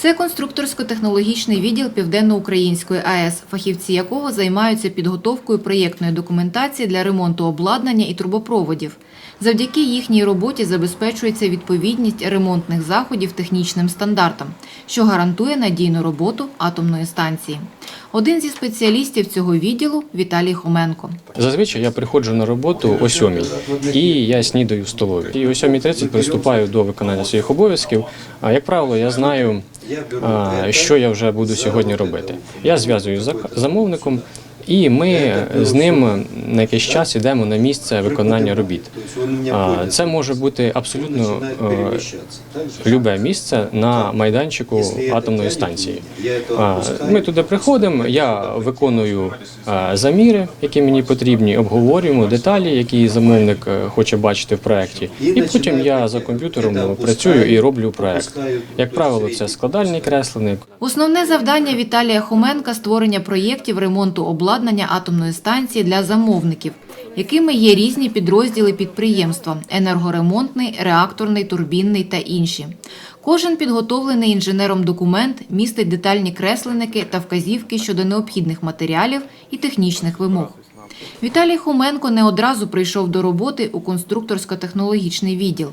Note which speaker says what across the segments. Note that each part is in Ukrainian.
Speaker 1: Це конструкторсько-технологічний відділ Південноукраїнської АЕС, фахівці якого займаються підготовкою проєктної документації для ремонту обладнання і трубопроводів. Завдяки їхній роботі забезпечується відповідність ремонтних заходів технічним стандартам, що гарантує надійну роботу атомної станції. Один зі спеціалістів цього відділу Віталій Хоменко.
Speaker 2: Зазвичай я приходжу на роботу о 7 і я снідаю в столові. І о 7.30 приступаю до виконання своїх обов'язків. А як правило, я знаю, що я вже буду сьогодні робити. Я зв'язую з замовником, і ми з ним на якийсь час йдемо на місце виконання робіт. А, Це може бути абсолютно е, любе місце на майданчику атомної станції. Ми туди приходимо, я виконую заміри, які мені потрібні, обговорюємо деталі, які замовник е, хоче бачити в проєкті. І потім я за комп'ютером працюю і роблю проєкт. Як правило, це складальний кресленик,
Speaker 1: Основне завдання Віталія Хоменка – створення проєктів ремонту обладнання атомної станції для замовників, якими є різні підрозділи підприємства – енергоремонтний, реакторний, турбінний та інші. Кожен підготовлений інженером документ містить детальні кресленники та вказівки щодо необхідних матеріалів і технічних вимог. Віталій Хоменко не одразу прийшов до роботи у конструкторсько-технологічний відділ.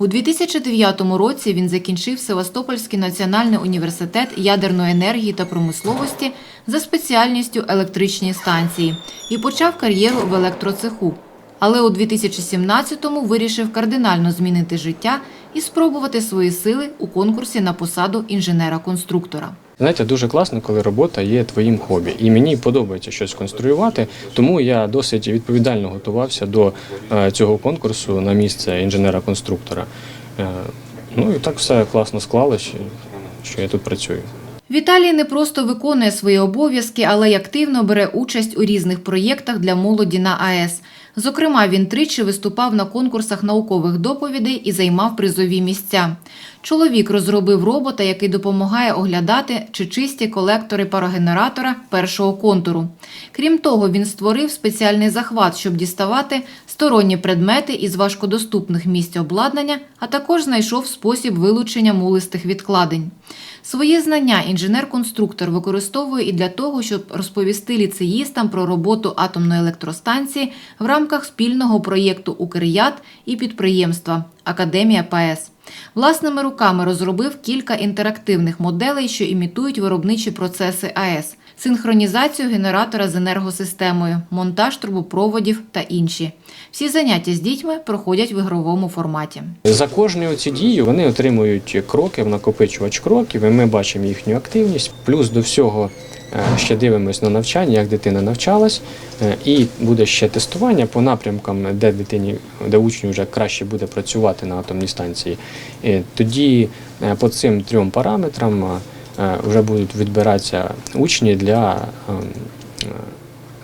Speaker 1: У 2009 році він закінчив Севастопольський національний університет ядерної енергії та промисловості за спеціальністю електричні станції і почав кар'єру в електроцеху. Але у 2017-му вирішив кардинально змінити життя і спробувати свої сили у конкурсі на посаду інженера-конструктора.
Speaker 2: Знаєте, дуже класно, коли робота є твоїм хобі. І мені подобається щось конструювати, тому я досить відповідально готувався до е, цього конкурсу на місце інженера-конструктора. Е, Ну і так все класно склалось, що я тут працюю.
Speaker 1: Віталій не просто виконує свої обов'язки, але й активно бере участь у різних проєктах для молоді на АЕС. Зокрема, він тричі виступав на конкурсах наукових доповідей і займав призові місця. Чоловік розробив робота, який допомагає оглядати чи чисті колектори парогенератора першого контуру. Крім того, він створив спеціальний захват, щоб діставати сторонні предмети із важкодоступних місць обладнання, а також знайшов спосіб вилучення мулистих відкладень. Свої знання інженер-конструктор використовує і для того, щоб розповісти ліцеїстам про роботу атомної електростанції в рамках спільного проєкту «Укрят» і підприємства Академія ПАЕС. Власними руками розробив кілька інтерактивних моделей, що імітують виробничі процеси АЕС, синхронізацію генератора з енергосистемою, монтаж трубопроводів та інші. Всі заняття з дітьми проходять в ігровому форматі.
Speaker 2: За кожну ці дію вони отримують кроки в накопичувач кроків, і ми бачимо їхню активність. Плюс до всього е, ще дивимось на навчання, як дитина навчалась, е, і буде ще тестування по напрямкам, де дитині, де учню вже краще буде працювати на атомній станції. Тоді е, по цим трьом параметрам вже будуть відбиратися учні для е, е,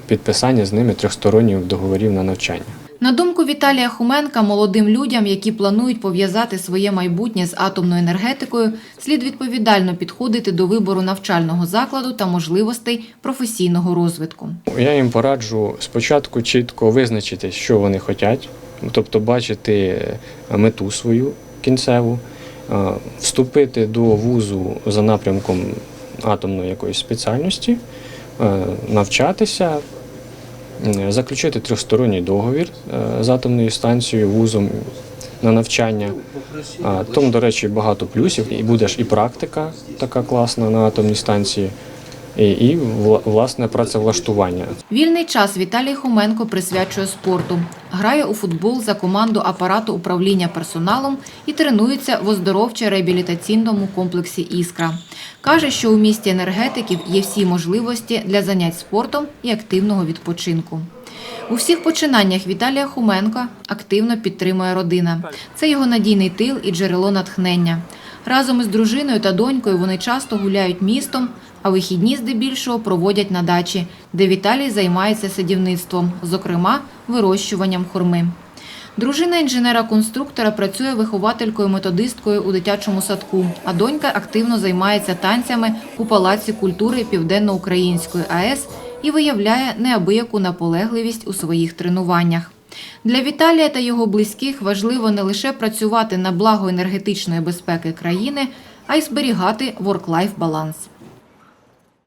Speaker 2: підписання з ними трьохсторонніх договорів на навчання.
Speaker 1: На думку Віталія Хуменка, молодим людям, які планують пов'язати своє майбутнє з атомною енергетикою, слід відповідально підходити до вибору навчального закладу та можливостей професійного розвитку.
Speaker 2: Я їм пораджу спочатку чітко визначити, що вони хочуть, тобто бачити мету свою кінцеву, е, вступити до вузу за напрямком атомної якоїсь спеціальності, е, навчатися, заключити трьохсторонній договір е, з атомною станцією, вузом на навчання. Тому, до речі, багато плюсів. І буде ж і практика така класна на атомній станції, і, власне працевлаштування.
Speaker 1: Вільний час Віталій Хоменко присвячує спорту. Грає у футбол за команду апарату управління персоналом і тренується в оздоровчо-реабілітаційному комплексі Іскра. Каже, що у місті енергетиків є всі можливості для занять спортом і активного відпочинку. У всіх починаннях Віталія Хоменка активно підтримує родина. Це його надійний тил і джерело натхнення. Разом із дружиною та донькою вони часто гуляють містом, а вихідні здебільшого проводять на дачі, де Віталій займається садівництвом, зокрема вирощуванням хурми. Дружина інженера-конструктора працює вихователькою-методисткою у дитячому садку, а донька активно займається танцями у Палаці культури Південноукраїнської АЕС і виявляє неабияку наполегливість у своїх тренуваннях. Для Віталія та його близьких важливо не лише працювати на благо енергетичної безпеки країни, а й зберігати ворк-лайф баланс.